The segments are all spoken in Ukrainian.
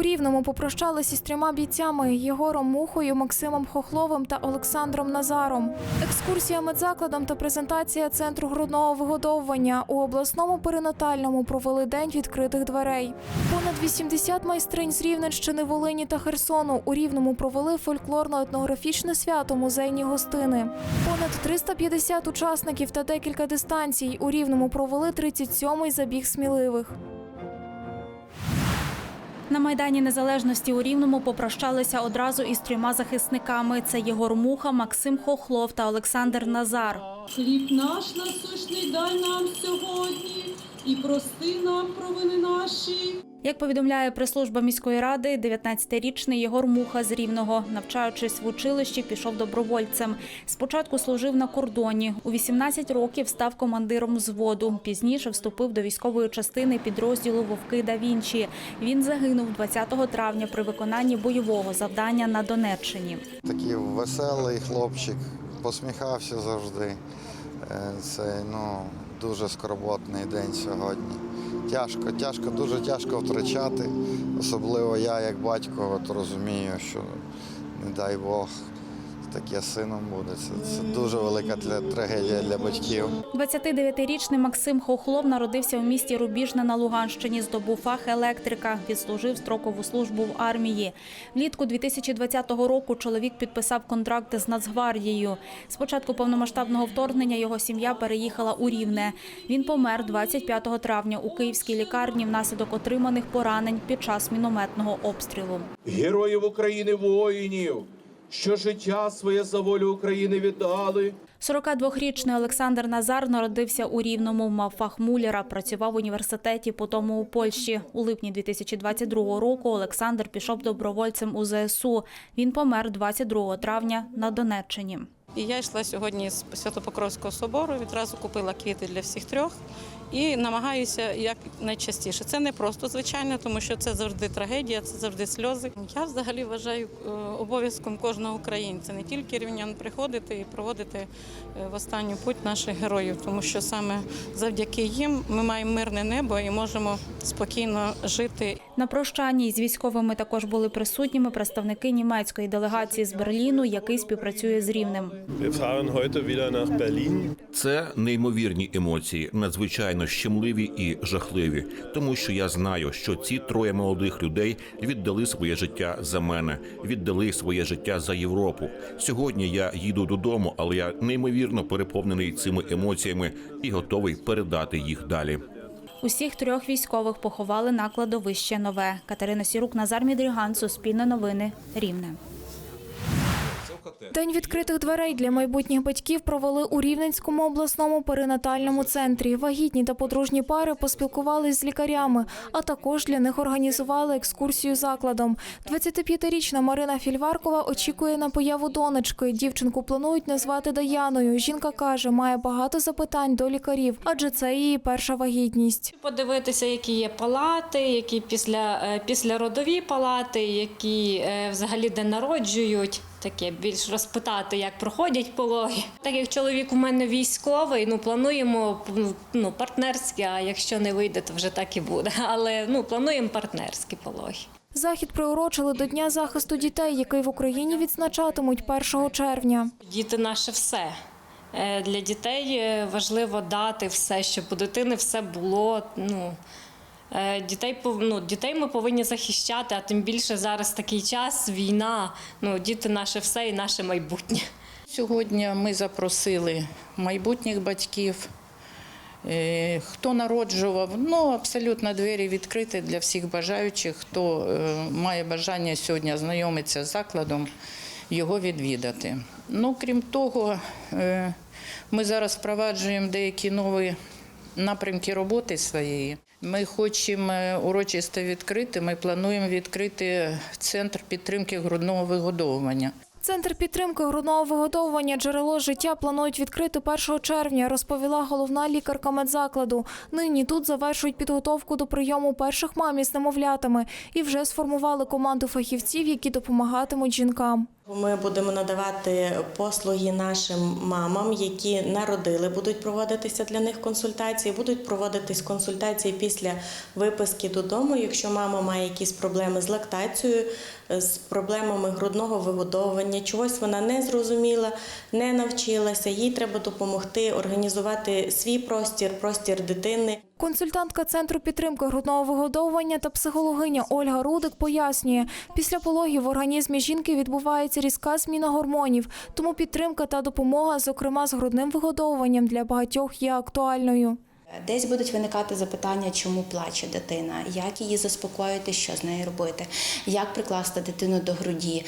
У Рівному попрощалися з трьома бійцями Єгором Мухою, Максимом Хохловим та Олександром Назаром. Екскурсія медзакладом та презентація центру грудного вигодовування у обласному перинатальному провели день відкритих дверей. Понад 80 майстринь з Рівненщини, Волині та Херсону у Рівному провели фольклорно-етнографічне свято музейні гостини. Понад 350 учасників та декілька дистанцій у Рівному провели 37-й забіг сміливих. На Майдані Незалежності у Рівному попрощалися одразу із трьома захисниками. Це Єгор Муха, Максим Хохлов та Олександр Назар. Хліб наш насущний дай нам сьогодні і прости нам провини наші. Як повідомляє прес-служба міської ради, 19-річний Єгор Муха з Рівного, навчаючись в училищі, пішов добровольцем. Спочатку служив на кордоні. У 18 років став командиром взводу. Пізніше вступив до військової частини підрозділу Вовки да Вінчі. Він загинув 20 травня при виконанні бойового завдання на Донеччині. Такий веселий хлопчик, посміхався завжди. Е, Це ну, дуже скорботний день сьогодні. Тяжко, тяжко, дуже тяжко втрачати. Особливо я, як батько, от розумію, що не дай Бог таке сином буде. Це, це дуже велика для, трагедія для батьків. 29-річний Максим Хохлов народився у місті Рубіжне на Луганщині. Здобув фах електрика, відслужив строкову службу в армії. Влітку 2020 року чоловік підписав контракт з Нацгвардією. З початку повномасштабного вторгнення його сім'я переїхала у Рівне. Він помер 25 травня у київській лікарні внаслідок отриманих поранень під час мінометного обстрілу. героїв України воїнів, що життя своє за волю України віддали. 42-річний Олександр Назар народився у Рівному, мав фах муляра, працював в університеті, потім у Польщі. У липні 2022 року Олександр пішов добровольцем у ЗСУ. Він помер 22 травня на Донеччині. І я йшла сьогодні з Святопокровського собору, відразу купила квіти для всіх трьох і намагаюся як найчастіше. Це не просто звичайно, тому що це завжди трагедія, це завжди сльози. Я взагалі вважаю е, обов'язком кожного українця, не тільки рівнян приходити і проводити е, в останню путь наших героїв, тому що саме завдяки їм ми маємо мирне небо і можемо спокійно жити На прощанні з військовими також були присутніми представники німецької делегації з Берліну, який співпрацює з Рівнем. Це неймовірні емоції, надзвичайно щемливі і жахливі, тому що я знаю, що ці троє молодих людей віддали своє життя за мене, віддали своє життя за Європу. Сьогодні я їду додому, але я неймовірно переповнений цими емоціями і готовий передати їх далі. Усіх трьох військових поховали на кладовище нове. Катерина Сірук, Назар Мідріган, Суспільне новини, Рівне. День відкритих дверей для майбутніх батьків провели у Рівненському обласному перинатальному центрі. Вагітні та подружні пари поспілкувались з лікарями, а також для них організували екскурсію закладом. 25-річна Марина Фільваркова очікує на появу донечки. Дівчинку планують назвати Даяною. Жінка каже, має багато запитань до лікарів, адже це її перша вагітність. Подивитися, які є палати, які після, е, післяродові палати, які е, взагалі де народжують. Таке більш розпитати, як проходять пологи. Так як чоловік у мене військовий, ну плануємо ну, партнерські, а якщо не вийде, то вже так і буде. Але ну плануємо партнерські пологи. Захід приурочили до Дня захисту дітей, який в Україні відзначатимуть 1 червня. Діти наше все. Е, Для дітей е, важливо дати все, щоб у дитини все було. Ну, дітей, ну, дітей ми повинні захищати, а тим більше зараз такий час, війна. Ну, діти наше все і наше майбутнє. Сьогодні ми запросили майбутніх батьків. Е, Хто народжував, ну абсолютно двері відкриті для всіх бажаючих, хто е, має бажання сьогодні знайомитися з закладом, його відвідати. Ну, крім того, е, ми зараз впроваджуємо деякі нові напрямки роботи своєї. Ми хочемо е, урочисто відкрити. Ми плануємо відкрити центр підтримки грудного вигодовування. Центр підтримки грудного вигодовування джерело життя планують відкрити 1 червня, розповіла головна лікарка медзакладу. Нині тут завершують підготовку до прийому перших мамі з немовлятами і вже сформували команду фахівців, які допомагатимуть жінкам. Ми будемо надавати послуги нашим мамам, які народили, будуть проводитися для них консультації. Будуть проводитись консультації після виписки додому, якщо мама має якісь проблеми з лактацією, з проблемами грудного вигодовування, чогось вона не зрозуміла, не навчилася. Їй треба допомогти організувати свій простір, простір дитини. Консультантка центру підтримки грудного вигодовування та психологиня Ольга Рудик пояснює, після пологів в організмі жінки відбувається різка зміна гормонів, тому підтримка та допомога, зокрема з грудним вигодовуванням, для багатьох є актуальною. Десь будуть виникати запитання, чому плаче дитина, як її заспокоїти, що з нею робити, як прикласти дитину до груді.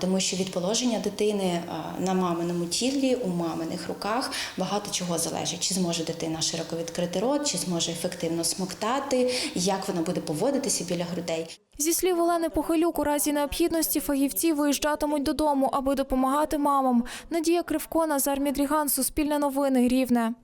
Тому що від положення дитини на маминому тілі, у маминих руках багато чого залежить. Чи зможе дитина широко відкрити рот, чи зможе ефективно смоктати, як вона буде поводитися біля грудей. Зі слів Олени Похилюк, у разі необхідності фахівці виїжджатимуть додому, аби допомагати мамам. Надія Кривко, Назар Мідріган, Суспільне новини, Рівне.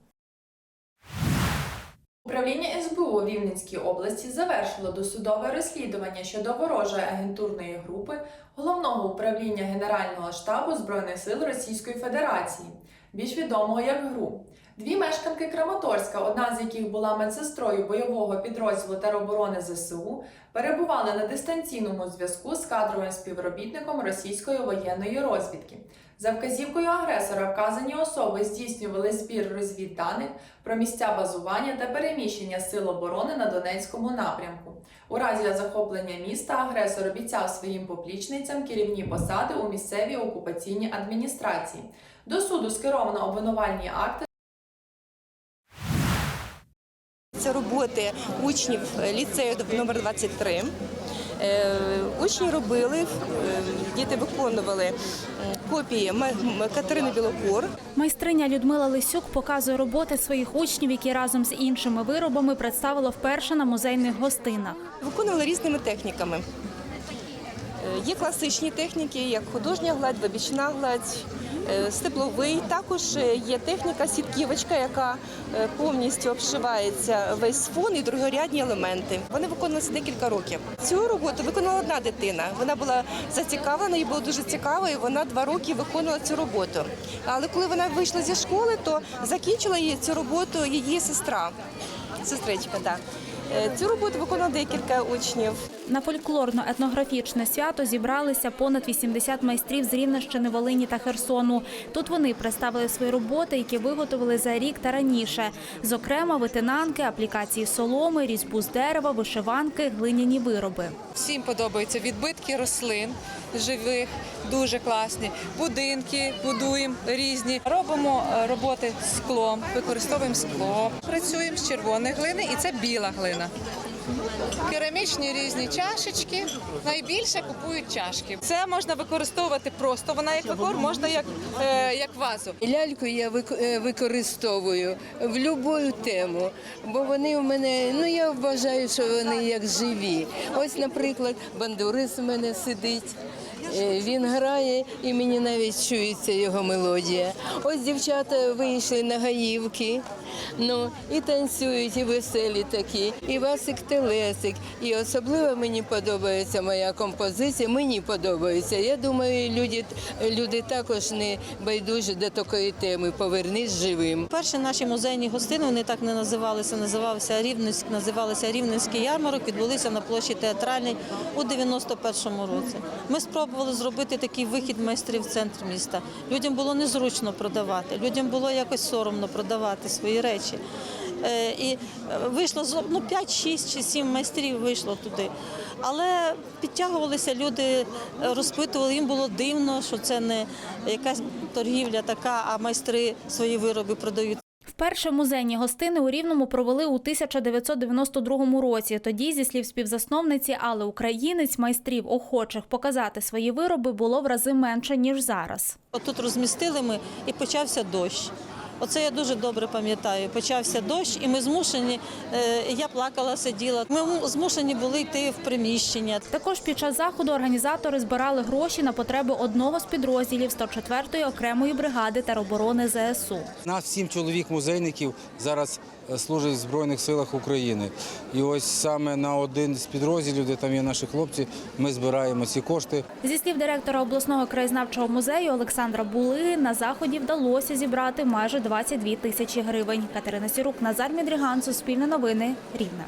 Управління СБУ Рівненській області завершило досудове розслідування щодо ворожої агентурної групи головного управління Генерального штабу Збройних сил Російської Федерації, більш відомого як ГРУ. Дві мешканки Краматорська, одна з яких була медсестрою бойового підрозділу тероборони ЗСУ, перебували на дистанційному зв'язку з кадровим співробітником російської воєнної розвідки. За вказівкою агресора вказані особи здійснювали збір розвідданих про місця базування та переміщення сил оборони на Донецькому напрямку. У разі захоплення міста агресор обіцяв своїм поплічницям керівні посади у місцевій окупаційній адміністрації. До суду скеровано обвинувальні акти. Це роботи учнів ліцею номер 23. Е, Учні робили, е, діти виконували копії Катерини Білокур. Майстриня Людмила Лисюк показує роботи своїх учнів, які разом з іншими виробами представила вперше на музейних гостинах. Виконували різними техніками. Е, Є класичні техніки, як художня гладь, вибічна гладь, е, степловий. Також е, є техніка сітківочка, яка е, повністю обшивається весь фон і другорядні елементи. Вони виконувалися декілька років. Цю роботу виконала одна дитина. Вона була зацікавлена, їй було дуже цікаво, і вона два роки виконувала цю роботу. Але коли вона вийшла зі школи, то закінчила її цю роботу її сестра. Сестричка, так. Цю роботу виконувало декілька учнів. На фольклорно-етнографічне свято зібралися понад 80 майстрів з Рівненщини, Волині та Херсону. Тут вони представили свої роботи, які виготовили за рік та раніше. Зокрема, витинанки, аплікації соломи, різьбу з дерева, вишиванки, глиняні вироби. Всім подобаються відбитки рослин живих, дуже класні. Будинки будуємо різні. Робимо е, роботи склом, використовуємо скло. Працюємо з червоної глини, і це біла глина. Керамічні різні чашечки. Найбільше купують чашки. Це можна використовувати просто. Вона як викор, можна як, е, як вазу. Ляльку я е, використовую в будь-яку тему, бо вони у мене, ну я вважаю, що вони як живі. Ось, наприклад, бандурист у мене сидить. Е, Він грає і мені навіть чується його мелодія. Ось дівчата вийшли на гаївки, ну і танцюють, і веселі такі, і Васик Телесик. І особливо мені подобається моя композиція. Мені подобається. Я думаю, люди, люди також не байдужі до такої теми. Повернись живим. Перші наші музейні гостини вони так не називалися. Називався Рівненськ, називалися Рівненський ярмарок. Відбулися на площі театральній у 91-му році. Ми спробували зробити такий вихід майстрів в центр міста. Людям було незручно продавати, людям було якось соромно продавати свої речі. Е, І е, вийшло ну, 5, 6 чи 7 майстрів вийшло туди. Але підтягувалися люди, е, розпитували, їм було дивно, що це не якась торгівля така, а майстри свої вироби продають. Вперше музейні гостини у Рівному провели у 1992 році. Тоді, зі слів співзасновниці але Українець, майстрів охочих показати свої вироби було в рази менше ніж зараз. Тут розмістили ми і почався дощ. Оце я дуже добре пам'ятаю. Почався дощ, і ми змушені. е, Я плакала, сиділа. Ми змушені були йти в приміщення. Також під час заходу організатори збирали гроші на потреби одного з підрозділів 104-ї окремої бригади тероборони ЗСУ. Нас сім чоловік музейників зараз служить в Збройних силах України. І ось саме на один з підрозділів, де там є наші хлопці, ми збираємо ці кошти. Зі слів директора обласного краєзнавчого музею Олександра Були, на заході вдалося зібрати майже 22 тисячі гривень. Катерина Сірук, Назар Мідріган, Суспільне новини, Рівне.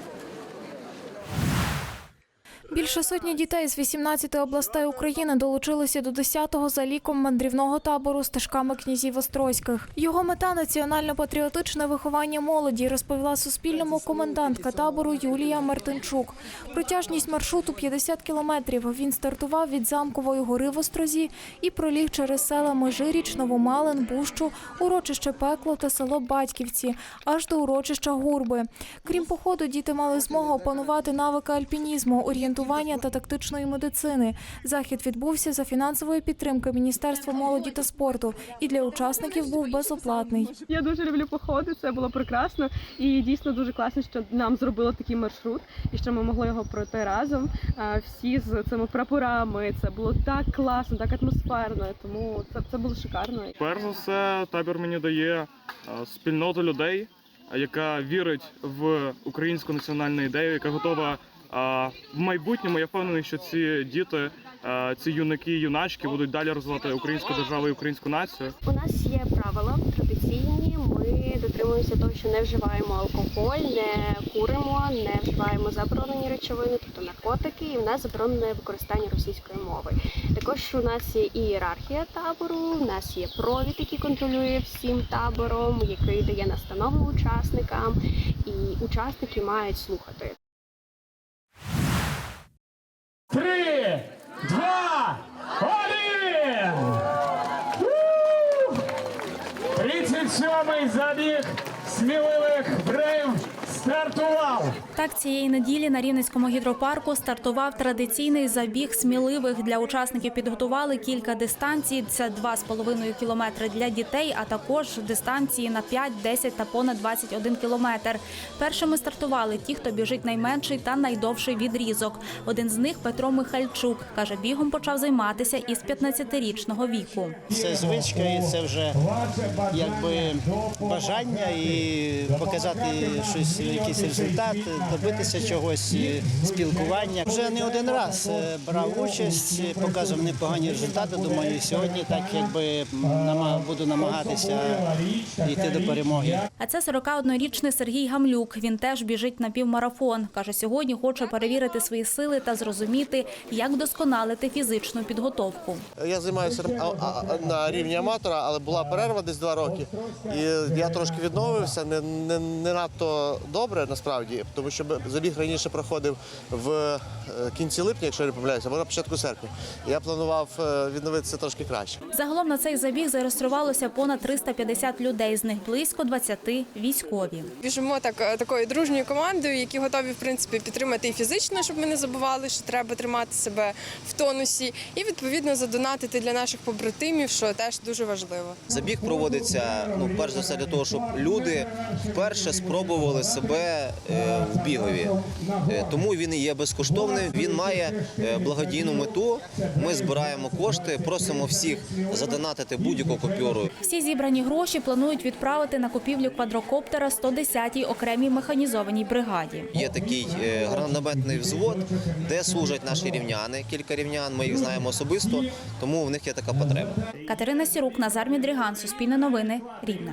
Більше сотні дітей з 18 областей України долучилися до 10-го за ліком мандрівного табору стежками князів Острозьких. Його мета національно-патріотичне виховання молоді, розповіла Суспільному комендантка табору Юлія Мартинчук. Протяжність маршруту 50 кілометрів. Він стартував від замкової гори в Острозі і проліг через села Межиріч, Новомалин, Бущу, урочище Пекло та село Батьківці, аж до урочища Гурби. Крім походу, діти мали змогу опанувати навики альпінізму, орієнтування та тактичної медицини. Захід відбувся за фінансової підтримки Міністерства молоді та спорту і для учасників був безоплатний. Я дуже люблю походи, це було прекрасно і дійсно дуже класно, що нам зробили такий маршрут і що ми могли його пройти разом. Всі з цими прапорами. Це було так класно, так атмосферно. Тому це, це було шикарно. Перш за все, табір мені дає спільноту людей, яка вірить в українську національну ідею, яка готова в майбутньому. Я впевнений, що ці діти, ці юнаки, юначки будуть далі розвивати українську державу і українську націю. У нас є правила традиційні. Ми дотримуємося того, що не вживаємо алкоголь, не куримо, не вживаємо заборонені речовини, тобто наркотики, і в нас заборонене використання російської мови. Також у нас є ієрархія табору, у нас є провід, який контролює всім табором, який дає настанови учасникам, і учасники мають слухати. Три, два, один! 37-й забіг сміливих брев стартував. Так, цієї неділі на Рівненському гідропарку стартував традиційний забіг сміливих. Для учасників підготували кілька дистанцій. Це 2,5 кілометри для дітей, а також дистанції на 5, 10 та понад 21 кілометр. Першими стартували ті, хто біжить найменший та найдовший відрізок. Один з них Петро Михальчук. Каже, бігом почав займатися із 15-річного віку. Це звичка, і це вже якби бажання і показати щось, якийсь результат, добитися чогось, спілкування. Вже не один раз е, брав участь, показував непогані результати. Думаю, сьогодні так якби нама- буду намагатися йти до перемоги. А це 41-річний Сергій Гамлюк. Він теж біжить на півмарафон. Каже, сьогодні хоче перевірити свої сили та зрозуміти, як вдосконалити фізичну підготовку. Я займаюся на рівні аматора, але була перерва десь два роки. І я трошки відновився, не, не, не надто добре насправді, тому що забіг раніше проходив в е, кінці липня, якщо я не помиляюся, або на початку серпня. Я планував е, відновитися трошки краще. Загалом на цей забіг зареєструвалося понад 350 людей, з них близько 20 військові. Біжимо так е, такою дружньою командою, які готові в принципі підтримати і фізично, щоб ми не забували, що треба тримати себе в тонусі, і відповідно задонатити для наших побратимів, що теж дуже важливо. Забіг проводиться ну перш за все для того, щоб люди вперше спробували себе е, в бігові. Е, Тому він і є безкоштовним. Він має е, благодійну мету. Ми збираємо кошти, просимо всіх задонатити будь-яку купюру. Всі зібрані гроші планують відправити на купівлю квадрокоптера 110-й окремій механізованій бригаді. Є такий гранатометний взвод, де служать наші рівняни. Кілька рівнян ми їх знаємо особисто, тому в них є така потреба. Катерина Сірук, Назар Мідріган, Суспільне новини, Рівне.